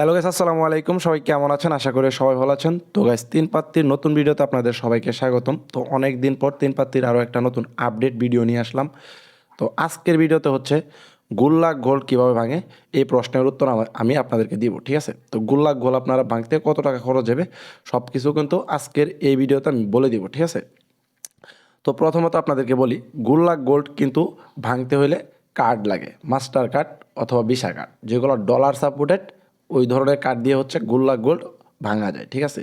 Hello guys আসসালামু আলাইকুম। সবাই কেমন আছেন? আশা করি সবাই ভালো আছেন। তো গাইস তিন পাত্তির নতুন ভিডিওতে আপনাদের সবাইকে স্বাগতম। তো অনেক দিন পর তিন পাত্তির আরও একটা নতুন আপডেট ভিডিও নিয়ে আসলাম। তো আজকের ভিডিওতে হচ্ছে গুল্লাক গোল্ড কীভাবে ভাঙে? এই প্রশ্নের উত্তর আমা- আপনাদেরকে দিব, ঠিক আছে? তো গুল্লাক গোল আপনারা ভাঙতে কত টাকা খরচ হবে? সব কিছু কিন্তু আজকের এই ভিডিওতে আমি বলে দিব, ঠিক আছে? তো প্রথমত আপনাদেরকে বলি, গুল্লাক গোল্ড কিন্তু ভাঙতে হলে কার্ড লাগে। মাস্টার কার্ড অথবা ভিসা কার্ড যেগুলো ডলার সাপোর্টেড ওই ধরনের কার্ড দিয়ে হচ্ছে গুল্লাক গোল্ড ভাঙা যায়, ঠিক আছে?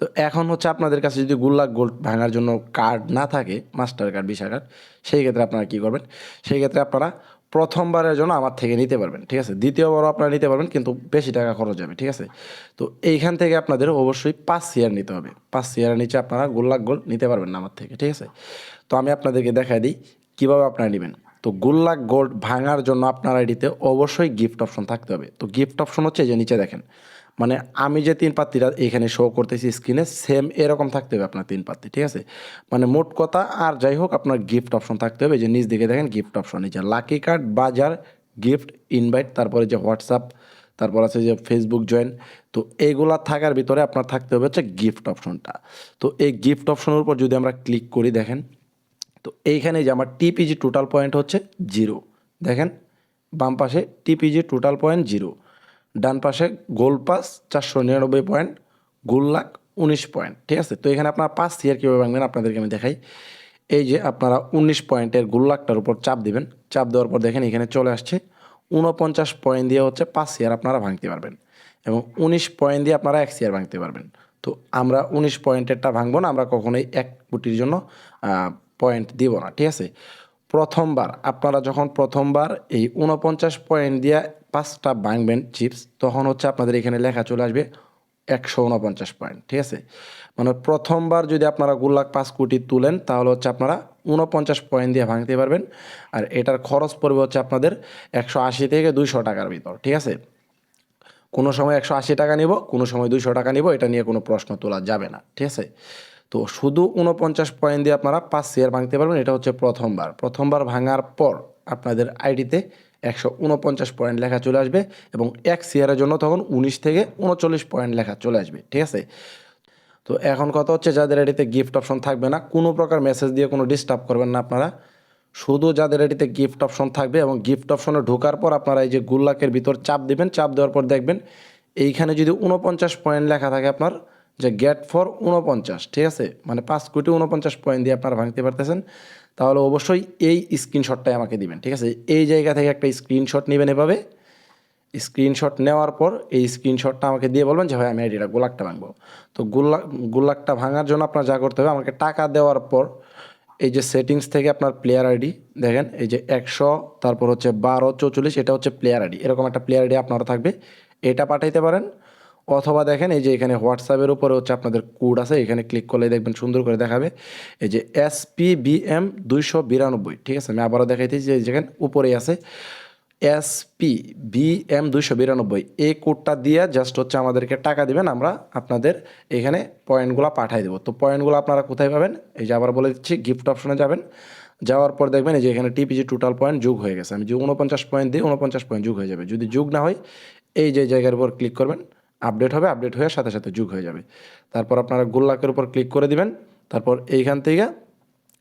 তো এখন হচ্ছে আপনাদের কাছে যদি গুল্লাক গোল্ড ভাঙার জন্য কার্ড না থাকে, মাস্টার কার্ড ভিসা কার্ড সেই ক্ষেত্রে আপনারা কী করবেন? সেই ক্ষেত্রে আপনারা প্রথমবারের জন্য আমার থেকে নিতে পারবেন, ঠিক আছে? দ্বিতীয়বারও আপনারা নিতে পারবেন, কিন্তু বেশি টাকা খরচ হবে ঠিক আছে? তো এইখান থেকে আপনাদের অবশ্যই পাঁচ ইয়ার নিতে হবে। পাঁচ ইয়ারের নিচে আপনারা গোল্লাক গোল্ড নিতে পারবেন না আমার থেকে, ঠিক আছে? তো আমি আপনাদেরকে দেখাই দিই কীভাবে আপনারা নেবেন। তো গোল্লাক গোল্ড ভাঙার জন্য আপনার আইডিতে অবশ্যই গিফট অপশন থাকতে হবে। তো গিফট অপশন হচ্ছে যে নিচে দেখেন মানে আমি যে তিন পাত্তিটা এখানে শো করতেছি স্ক্রিনে সেম এরকম থাকতে হবে আপনার তিন পাত্তি ঠিক আছে? মানে মোট কথা, আর যাই হোক, আপনার গিফট অপশন থাকতে হবে। যে নিজ দিকে দেখেন গিফট অপশন নিচে লাকি কার্ড বাজার গিফট ইনভাইট তারপরে যে হোয়াটসঅ্যাপ তারপর আছে যে ফেসবুক জয়েন তো এইগুলা থাকার ভিতরে আপনার থাকতে হবে হচ্ছে গিফট অপশনটা তো এই গিফট অপশনের উপর যদি আমরা ক্লিক করি দেখেন তো এইখানে যে আমার টিপিজি টোটাল পয়েন্ট হচ্ছে জিরো দেখেন, বাম পাশে টিপিজি টোটাল পয়েন্ট জিরো ডান পাশে গোল পাস চারশো নিরানব্বই পয়েন্ট গোল লাখ উনিশ পয়েন্ট ঠিক আছে? তো এখানে আপনারা পাঁচ ইয়ার কীভাবে ভাঙবেন আপনাদেরকে আমি দেখাই। এই যে আপনারা উনিশ পয়েন্টের গোল লাখটার উপর চাপ দিবেন। চাপ দেওয়ার পর দেখেন এখানে চলে আসছে। উনপঞ্চাশ পয়েন্ট দিয়ে হচ্ছে পাঁচ ইয়ার আপনারা ভাঙতে পারবেন এবং উনিশ পয়েন্ট দিয়ে আপনারা এক ইয়ার ভাঙতে পারবেন। তো আমরা উনিশ পয়েন্টেরটা ভাঙবো না, আমরা কখনোই এক কোটির জন্য পয়েন্ট দিব না, ঠিক আছে? প্রথমবার, আপনারা যখন প্রথমবার এই উনপঞ্চাশ পয়েন্ট দিয়ে পাঁচটা ভাঙবেন চিপস, তখন হচ্ছে আপনাদের এখানে লেখা চলে আসবে একশো উনপঞ্চাশ পয়েন্ট, ঠিক আছে? মানে প্রথমবার যদি আপনারা গুল্লাক পাঁচ কোটি তুলেন, তাহলে হচ্ছে আপনারা উনপঞ্চাশ পয়েন্ট দিয়ে ভাঙতে পারবেন। আর এটার খরচ পড়বে হচ্ছে আপনাদের একশো আশি থেকে দুইশো টাকার ভিতর, ঠিক আছে? কোনো সময় একশো আশি টাকা নিব, কোনো সময় দুইশো টাকা নিব, এটা নিয়ে কোনো প্রশ্ন তোলা যাবে না, ঠিক আছে? তো শুধু উনপঞ্চাশ পয়েন্ট দিয়ে আপনারা পাঁচ শেয়ার ভাঙতে পারবেন, এটা হচ্ছে প্রথমবার। প্রথমবার ভাঙার পর আপনাদের আইডিতে একশো উনপঞ্চাশ পয়েন্ট লেখা চলে আসবে এবং এক শেয়ারের জন্য তখন উনিশ থেকে উনচল্লিশ পয়েন্ট লেখা চলে আসবে, ঠিক আছে? তো এখন কথা হচ্ছে যাদের আইডিতে গিফট অপশন থাকবে না, কোনো প্রকার মেসেজ দিয়ে কোনো ডিস্টার্ব করবেন না আপনারা। শুধু যাদের আইডিতে গিফট অপশন থাকবে এবং গিফট অপশনে ঢোকার পর আপনারা এই যে গুল্লাকের ভিতর চাপ দিবেন, চাপ দেওয়ার পর দেখবেন এইখানে যদি উনপঞ্চাশ পয়েন্ট লেখা থাকে আপনার যে গেট ফর উনপঞ্চাশ ঠিক আছে? মানে পাঁচ কোটি উনপঞ্চাশ পয়েন্ট দিয়ে আপনারা ভাঙতে পারতেছেন, তাহলে অবশ্যই এই স্ক্রিনশটটাই আমাকে দিবেন, ঠিক আছে? এই জায়গা থেকে একটা স্ক্রিনশট নেবেন এভাবে। স্ক্রিনশট নেওয়ার পর এই স্ক্রিনশটটা আমাকে দিয়ে বলবেন যে, ভাই, আমি আইডিটা গোলাকটা ভাঙবো। তো গোল্লা গোল্লাকটা ভাঙার জন্য আপনার যা করতে হবে, আমাকে টাকা দেওয়ার পর এই যে সেটিংস থেকে আপনার প্লেয়ার আইডি দেখেন, এই যে একশো, তারপর হচ্ছে বারো, চৌচল্লিশ, এটা হচ্ছে প্লেয়ার আইডি এরকম একটা প্লেয়ার আইডি আপনারা থাকবে। এটা পাঠাইতে পারেন অথবা দেখেন, এই যে এখানে হোয়াটসঅ্যাপের উপরে হচ্ছে আপনাদের কোড আছে, এখানে ক্লিক করলে দেখবেন সুন্দর করে দেখাবে। এই যে এস পি বি এম দুইশো বিরানব্বই, ঠিক আছে? আমি আবারও দেখাইতেছি যে যেখানে উপরেই আছে। এস পি বি এম দুইশো বিরানব্বই, এই কোডটা দিয়ে জাস্ট হচ্ছে আমাদেরকে টাকা দিবেন, আমরা আপনাদের এখানে পয়েন্টগুলো পাঠাই দেবো। তো পয়েন্টগুলো আপনারা কোথায় পাবেন? এই যে আবার বলে দিচ্ছি গিফট অপশনে যাবেন। যাওয়ার পর দেখবেন, এই যে এখানে টিপিজি টোটাল পয়েন্ট যোগ হয়ে গেছে। আমি যে উনপঞ্চাশ পয়েন্ট দিই উনপঞ্চাশ পয়েন্ট যোগ হয়ে যাবে। যদি যোগ না হয়, এই যে জায়গার উপর ক্লিক করবেন। আপডেট হবে, আপডেট হয়ে সাথে সাথে যোগ হয়ে যাবে। তারপর আপনারা গোল্লাকের উপর ক্লিক করে দিবেন, তারপর এইখান থেকে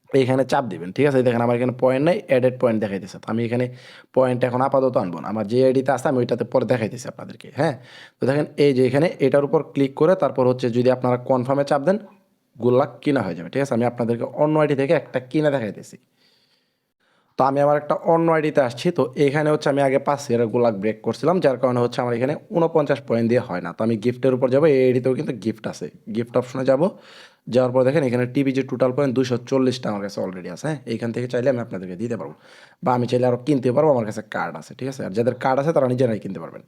এইখানে চাপ দিবেন, ঠিক আছে? দেখেন আমার এখানে পয়েন্ট নাই অ্যাডেড পয়েন্ট দেখাইতেছে। তো আমি এখানে পয়েন্ট এখন আপাতত আনব না। আমার যে আইডিতে আছে, আমি ওইটাতে পরে দেখাইতেছি আপনাদেরকে হ্যাঁ? তো দেখেন এই যে এখানে এটার উপর ক্লিক করে তারপর হচ্ছে যদি আপনারা কনফার্মে চাপ দেন, গোল্লাক কিনা হয়ে যাবে, ঠিক আছে? আমি আপনাদেরকে অন্য আইডি থেকে একটা কিনা দেখাইতেছি। তো আমি আমার একটা অন্য আইডিতে আসছি। তো এখানে হচ্ছে আমি আগে পাঁচ ইয়ারের গোলাক ব্রেক করছিলাম, যার কারণে হচ্ছে আমার এখানে উনপঞ্চাশ পয়েন্ট দিয়ে হয় না। তো আমি গিফটের উপর যাব, এই আইডিতেও কিন্তু গিফট আছে। গিফট অপশনে যাব। যাওয়ার পর দেখেন এখানে টিভি যে টোটাল পয়েন্ট দুশো চল্লিশটা আমার কাছে অলরেডি আছে হ্যাঁ? এইখান থেকে চাইলে আমি আপনাদেরকে দিতে পারব। বা আমি চাইলে আরও কিনতে পারব, আমার কাছে কার্ড আছে, ঠিক আছে? আর যাদের কার্ড আছে তারা নিজেরাই কিনতে পারবেন।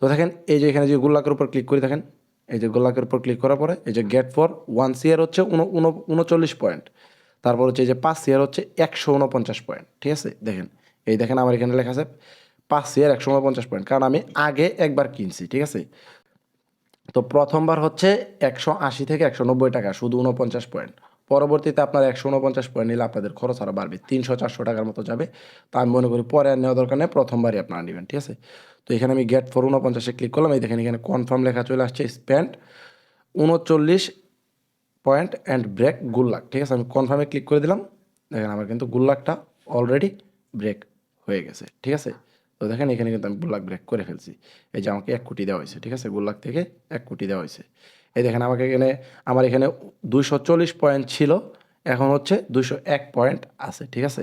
তো দেখেন, এই যে এখানে যে গোল্লাকের উপর ক্লিক করি, দেখেন, এই যে গোল্লাকের উপর ক্লিক করার পরে, এই যে গেট ফর ওয়ান সিয়ার হচ্ছে উন- উন- উনচল্লিশ পয়েন্ট তারপর হচ্ছে যে পাঁচ ইয়ার হচ্ছে একশো উনপঞ্চাশ পয়েন্ট ঠিক আছে? দেখেন, এই দেখেন আমার এখানে লেখা আছে পাঁচ ইয়ার একশো উনপঞ্চাশ পয়েন্ট কারণ আমি আগে একবার কিনছি, ঠিক আছে? তো প্রথমবার হচ্ছে একশো আশি থেকে একশো নব্বই টাকা, শুধু উনপঞ্চাশ পয়েন্ট পরবর্তীতে আপনার একশো উনপঞ্চাশ পয়েন্ট নিলে আপনাদের খরচ আরও বাড়বে, তিনশো চারশো টাকার মতো যাবে। তো আমি মনে করি পরে আর নেওয়া দরকার নেই, প্রথমবারই আপনারা নেবেন, ঠিক আছে? তো এখানে আমি গেট ফর উনপঞ্চাশে ক্লিক করলাম, এই দেখেন এখানে কনফার্ম লেখা চলে আসছে স্প্যান্ড উনচল্লিশ পয়েন্ট অ্যান্ড ব্রেক গুল্লাক ঠিক আছে? আমি কনফার্মে ক্লিক করে দিলাম। দেখেন আমার কিন্তু গুল্লাকটা অলরেডি ব্রেক হয়ে গেছে, ঠিক আছে? তো দেখেন এখানে কিন্তু আমি গুল্লাক ব্রেক করে ফেলছি। এই যে আমাকে এক কোটি দেওয়া হয়েছে, ঠিক আছে? গুল্লাক থেকে এক কোটি দেওয়া হয়েছে। এই দেখেন আমাকে এখানে, আমার এখানে দুইশো চল্লিশ পয়েন্ট ছিল, এখন হচ্ছে দুইশো এক পয়েন্ট আছে, ঠিক আছে?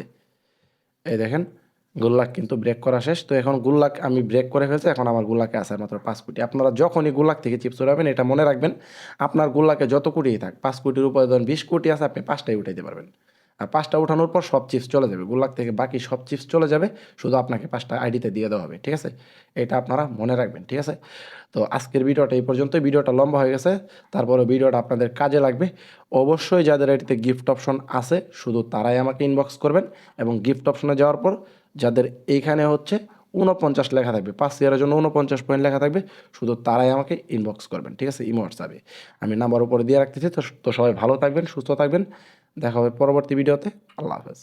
এই দেখেন গুল্লাক কিন্তু ব্রেক করা শেষ। তো এখন গুল্লাক আমি ব্রেক করে ফেলছি, এখন আমার গুল্লাকে আছে মাত্র পাঁচ কোটি। আপনারা যখনই গুল্লাক থেকে চিপস উঠাবেন এটা মনে রাখবেন, আপনার গুল্লাকে যত কোটিই থাক, পাঁচ কোটির উপরে ধরেন বিশ কোটি আছে, আপনি পাঁচটাই উঠাইতে পারবেন। আর পাঁচটা উঠানোর পর সব চিপস চলে যাবে। গুল্লাক থেকে বাকি সব চিপস চলে যাবে, শুধু আপনাকে পাঁচটা আইডিতে দিয়ে দেওয়া হবে, ঠিক আছে? এটা আপনারা মনে রাখবেন, ঠিক আছে? তো আজকের ভিডিওটা এই পর্যন্ত ভিডিওটা লম্বা হয়ে গেছে, তারপরে ভিডিওটা আপনাদের কাজে লাগবে। অবশ্যই যাদের এটিতে গিফট অপশন আছে, শুধু তারাই আমাকে ইনবক্স করবেন এবং গিফট অপশনে যাওয়ার পর যাদের এইখানে হচ্ছে উনপঞ্চাশ লেখা থাকবে, পাঁচ ইয়ারের জন্য উনপঞ্চাশ পয়েন্ট লেখা থাকবে, শুধু তারাই আমাকে ইনবক্স করবেন, ঠিক আছে? ইমো হোয়াটসঅ্যাপে আমি নাম্বার উপরে দিয়ে রাখতেছি, তো তো সবাই ভালো থাকবেন, সুস্থ থাকবেন, দেখা হবে পরবর্তী ভিডিওতে আল্লাহ হাফেজ।